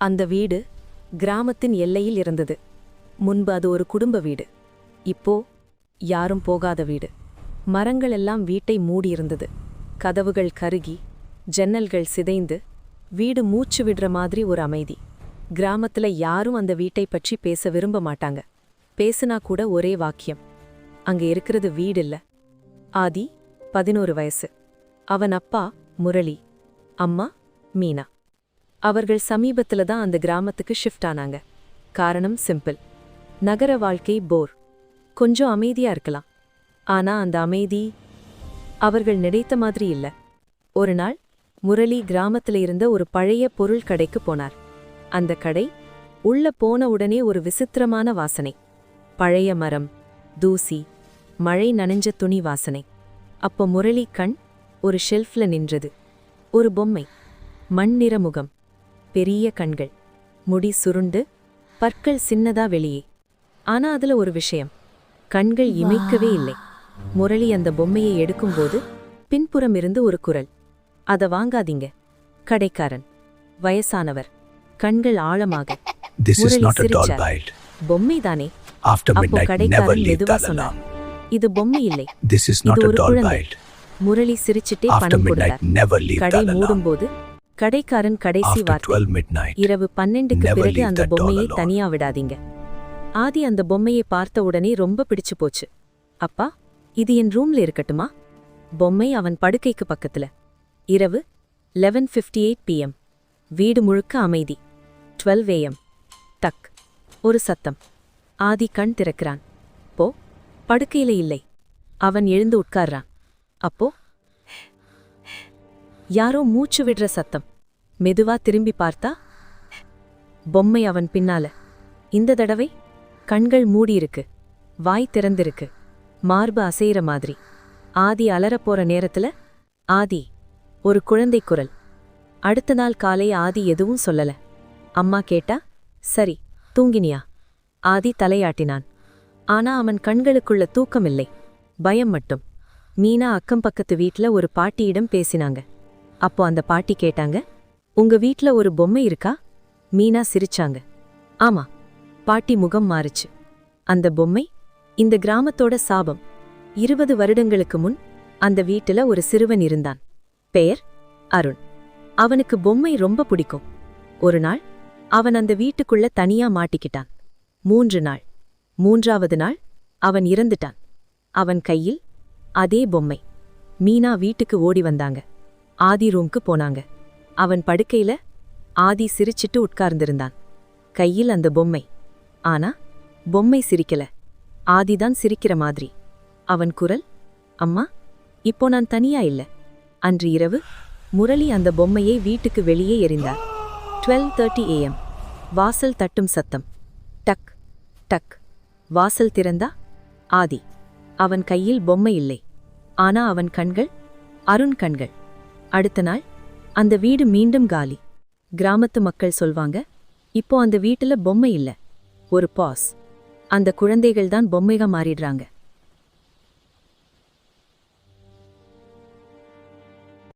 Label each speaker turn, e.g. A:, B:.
A: அந்த வீடு கிராமத்தின் எல்லையில் இருந்தது. முன்பு அது ஒரு குடும்ப வீடு. இப்போ யாரும் போகாத வீடு. மரங்கள் எல்லாம் வீட்டை மூடியிருந்தது கதவுகள் கருகி ஜன்னல்கள் சிதைந்து வீடு மூச்சு விடுற மாதிரி ஒரு அமைதி. கிராமத்துல யாரும் அந்த வீட்டை பற்றி பேச விரும்ப மாட்டாங்க. பேசுனா கூட ஒரே வாக்கியம். அங்க இருக்கிறது வீடு இல்ல. ஆதி பதினோரு வயசு. அவன் அப்பா முரளி. அம்மா மீனா. அவர்கள் சமீபத்துல தான் அந்த கிராமத்துக்கு ஷிஃப்ட் ஆனாங்க. காரணம் சிம்பிள் நகர வாழ்க்கை போர் கொஞ்சம் அமைதியா இருக்கலாம். ஆனா அந்த அமைதி அவர்கள் நினைத்த மாதிரி இல்ல. ஒரு நாள் முரளி கிராமத்துல இருந்த ஒரு பழைய பொருள் கடைக்கு போனார். அந்த கடை உள்ள போன உடனே ஒரு விசித்திரமான வாசனை. பழைய மரம் தூசி மழை நனைஞ்ச துணி வாசனை. அப்போ முரளி கண் ஒரு ஷெல்ஃப்ல நின்றது. ஒரு பொம்மை. மண் முகம் பெரிய கண்கள் முடி சுருண்டு பற்கள் சின்னதா வெளியே. ஆனா அதுல ஒரு விஷயம் கண்கள் இமைக்கவே இல்லை. முரளி அந்த பொம்மையை எடுக்கும்போது பின்புறம் இருந்து ஒரு குரல் அத வாங்காதீங்க கடைக்காரன் வயசானவர் கண்கள் ஆழமாக. பொம்மைதானே? அப்போ கடைக்காரன் மெதுவா சொன்னார். இது பொம்மை இல்லை. இது ஒரு குழந்தை. முரளி சிரிச்சிட்டே பணம் கொடுத்தார். கடை. மூடும்போது கடைக்காரன் கடைசி வார்த்தை.
B: 12 midnight,
A: இரவு பன்னெண்டுக்கு பிறகு அந்த பொம்மையை. தனியா விடாதீங்க. ஆதி அந்த பொம்மையை பார்த்த உடனே ரொம்ப பிடிச்சு போச்சு. அப்பா இது என் ரூம்ல இருக்கட்டுமா? பொம்மை அவன் படுக்கைக்கு பக்கத்துல. இரவு லெவன் ஃபிஃப்டி எயிட் பிஎம் வீடு முழுக்க அமைதி. டுவெல் ஏஎம் டக் ஒரு சத்தம். ஆதி கண் திறக்கிறான். போ படுக்கையில இல்லை. அவன் எழுந்து உட்கார்றான். அப்போ யாரோ மூச்சு விடுற சத்தம். மெதுவா திரும்பி பார்த்தா பொம்மை அவன் பின்னால. இந்த தடவை கண்கள் மூடியிருக்கு வாய் திறந்திருக்கு மார்பு அசையிற மாதிரி. ஆதி அலறப் போற நேரத்துல ஆதி ஒரு குழந்தை குரல். அடுத்த நாள் காலை ஆதி எதுவும் சொல்லல. அம்மா கேட்டா சரி தூங்கினியா? ஆதி தலையாட்டினான். ஆனா அவன் கண்களுக்குள்ள தூக்கமில்லை பயம் மட்டும். மீனா அக்கம் பக்கத்து வீட்ல ஒரு பாட்டியிடம் பேசினாங்க. அப்போ அந்த பாட்டி கேட்டாங்க உங்க வீட்ல ஒரு பொம்மை இருக்கா? மீனா சிரிச்சாங்க ஆமா பாட்டி முகம் மாறுச்சு. அந்த பொம்மை இந்த கிராமத்தோட சாபம். இருபது வருடங்களுக்கு முன் அந்த வீட்டுல ஒரு சிறுவன் இருந்தான். பெயர் அருண். அவனுக்கு பொம்மை ரொம்ப பிடிக்கும். ஒரு நாள் அவன் அந்த வீட்டுக்குள்ள தனியா மாட்டிக்கிட்டான். மூன்று நாள். மூன்றாவது நாள் அவன் இறந்துட்டான். அவன் கையில் அதே பொம்மை. மீனா வீட்டுக்கு ஓடி வந்தாங்க. ஆதி ரூம்க்கு போனாங்க. அவன் படுக்கையில ஆதி சிரிச்சிட்டு உட்கார்ந்திருந்தான். கையில் அந்த பொம்மை. ஆனா பொம்மை சிரிக்கல. ஆதிதான் சிரிக்கிற மாதிரி. அவன் குரல் அம்மா இப்போ நான் தனியா இல்ல. அன்று இரவு முரளி அந்த பொம்மையை வீட்டுக்கு வெளியே எறிந்தார். டுவெல் தேர்ட்டி ஏஎம் வாசல் தட்டும் சத்தம். டக் டக். வாசல் திறந்தா ஆதி. அவன் கையில் பொம்மை இல்லை. ஆனா அவன் கண்கள் அருண் கண்கள். அடுத்த நாள் அந்த வீடு மீண்டும் காலி. கிராமத்து மக்கள் சொல்வாங்க இப்போ அந்த வீட்டுல பொம்மை இல்ல ஒரு பாஸ். அந்த குழந்தைகள் தான் பொம்மைக மாறிடுறாங்க.